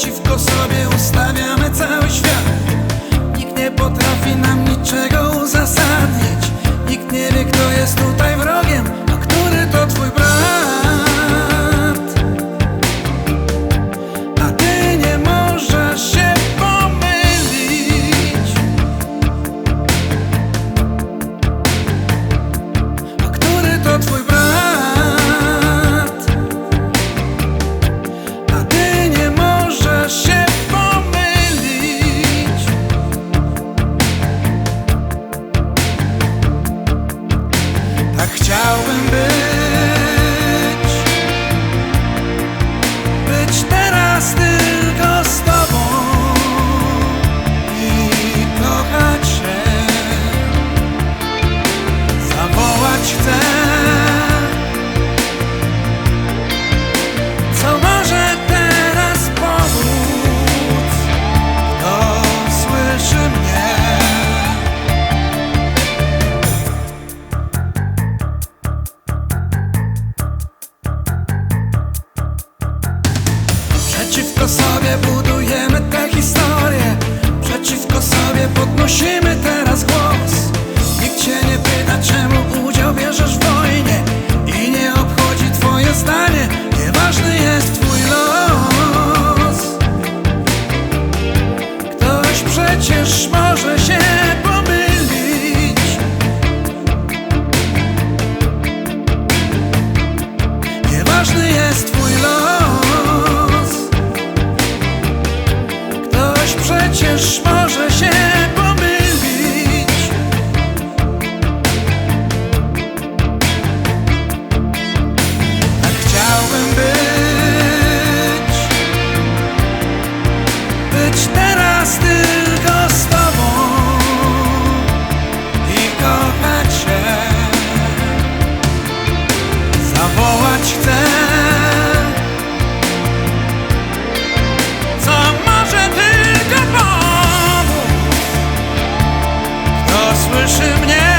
Przeciwko sobie ustawiamy cały świat. Nikt nie potrafi nam niczego uzasadnić. Nikt nie wie kto jest tutaj Chciałbym być Przeciwko sobie budujemy tę historię Przeciwko sobie podnosimy teraz słyszy mnie.